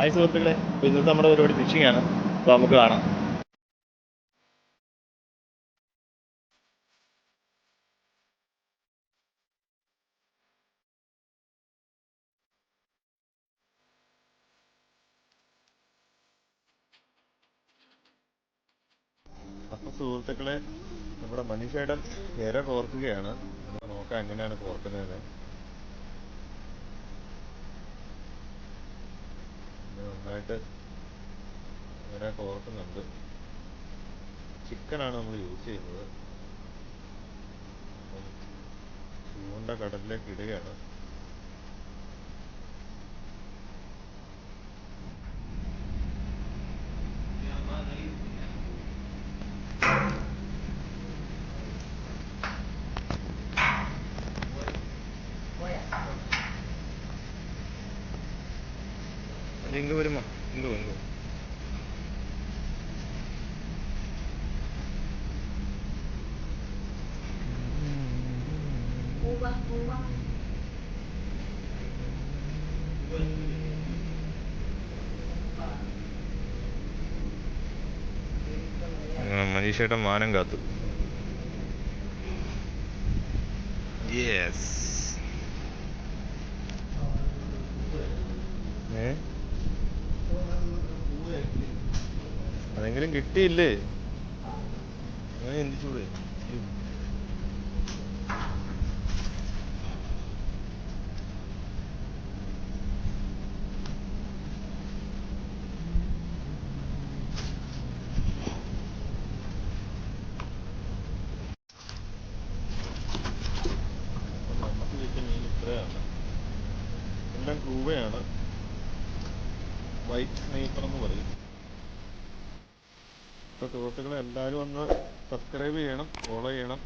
Hi സുഹൃത്തുക്കളെ. ഇന്നത്തെ നമ്മുടെ പരിപാടി ഫിഷിംഗ് ആണ് അപ്പോൾ നമുക്ക് കാണാം. അപ്പോൾ സുഹൃത്തുക്കളെ നമ്മുടെ മനീഷേടൻ ഇര കോർക്കുകയാണ്. നോക്കാം എങ്ങനെയാണ് കോർക്കുന്നത്. നന്നായിട്ട് ഇര കോർക്കുന്നുണ്ട് ചിക്കനാണ് നമ്മൾ യൂസ് ചെയ്യുന്നത്. ചൂണ്ട കടലിലേക്ക് ഇടുകയാണ്. ഇങ്ങ് വരുമോ ഇങ്ങ് ഇങ്ങ് മനീഷേട്ടൻ മാനം കാത്തു. യെസ് അതെങ്കിലും കിട്ടിയില്ലേ? അങ്ങനെ ചിന്തിച്ചൂടെ. എല്ലാം കൂവയാണ് വൈറ്റ് സ്നേപ്പർ എന്ന് പറയും. അപ്പോൾ സുഹൃത്തുക്കളെ എല്ലാവരും ഒന്ന് സബ്സ്ക്രൈബ് ചെയ്യണം ഫോളോ ചെയ്യണം.